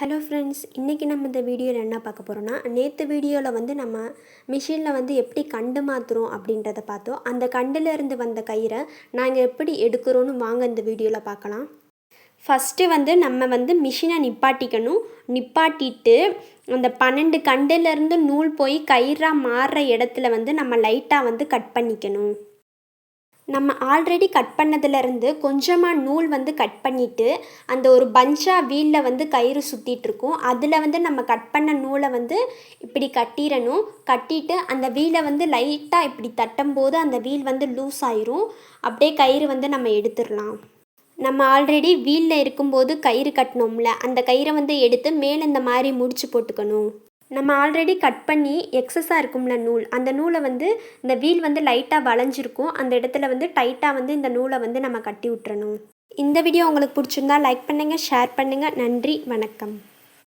Hello friends இன்றைக்கி நம்ம இந்த வீடியோவில் என்ன பார்க்க போகிறோன்னா நேற்று வீடியோவில் வந்து நம்ம மிஷினில் வந்து எப்படி கண்டு மாற்றுறோம் அப்படின்றத பார்த்தோம். அந்த கண்டுலேருந்து வந்த கயிறை நாங்கள் எப்படி எடுக்கிறோன்னு வாங்க இந்த வீடியோவில் பார்க்கலாம். ஃபஸ்ட்டு வந்து நம்ம வந்து மிஷினை நிப்பாட்டிக்கணும். நிப்பாட்டிட்டு அந்த பன்னெண்டு கண்டுலேருந்து நூல் போய் கயிறாக மாறுற இடத்துல வந்து நம்ம லைட்டாக வந்து கட் பண்ணிக்கணும். நம்ம ஆல்ரெடி கட் பண்ணதுலேருந்து கொஞ்சமாக நூல் வந்து கட் பண்ணிவிட்டு அந்த ஒரு பஞ்சாக வீலில் வந்து கயிறு சுற்றிட்டுருக்கும் அதில் வந்து நம்ம கட் பண்ண நூலை வந்து இப்படி கட்டிடணும். கட்டிட்டு அந்த வீலை வந்து லைட்டாக இப்படி தட்டும்போது அந்த வீல் வந்து லூஸ் ஆயிரும். அப்படியே கயிறு வந்து நம்ம எடுத்துடலாம். நம்ம ஆல்ரெடி வீலில் இருக்கும்போது கயிறு கட்டினோம்ல அந்த கயிறை வந்து எடுத்து மேலே இந்த மாதிரி முடிச்சு போட்டுக்கணும். நம்ம ஆல்ரெடி கட் பண்ணி எக்ஸஸாக இருக்கும்ல நூல். அந்த நூலை வந்து இந்த வீல் வந்து லைட்டாக வளைஞ்சிருக்கும். அந்த இடத்துல வந்து டைட்டாக வந்து இந்த நூலை வந்து நம்ம கட்டி விட்டுறணும். இந்த வீடியோ உங்களுக்கு பிடிச்சிருந்தா லைக் பண்ணுங்கள் ஷேர் பண்ணுங்கள் நன்றி வணக்கம்.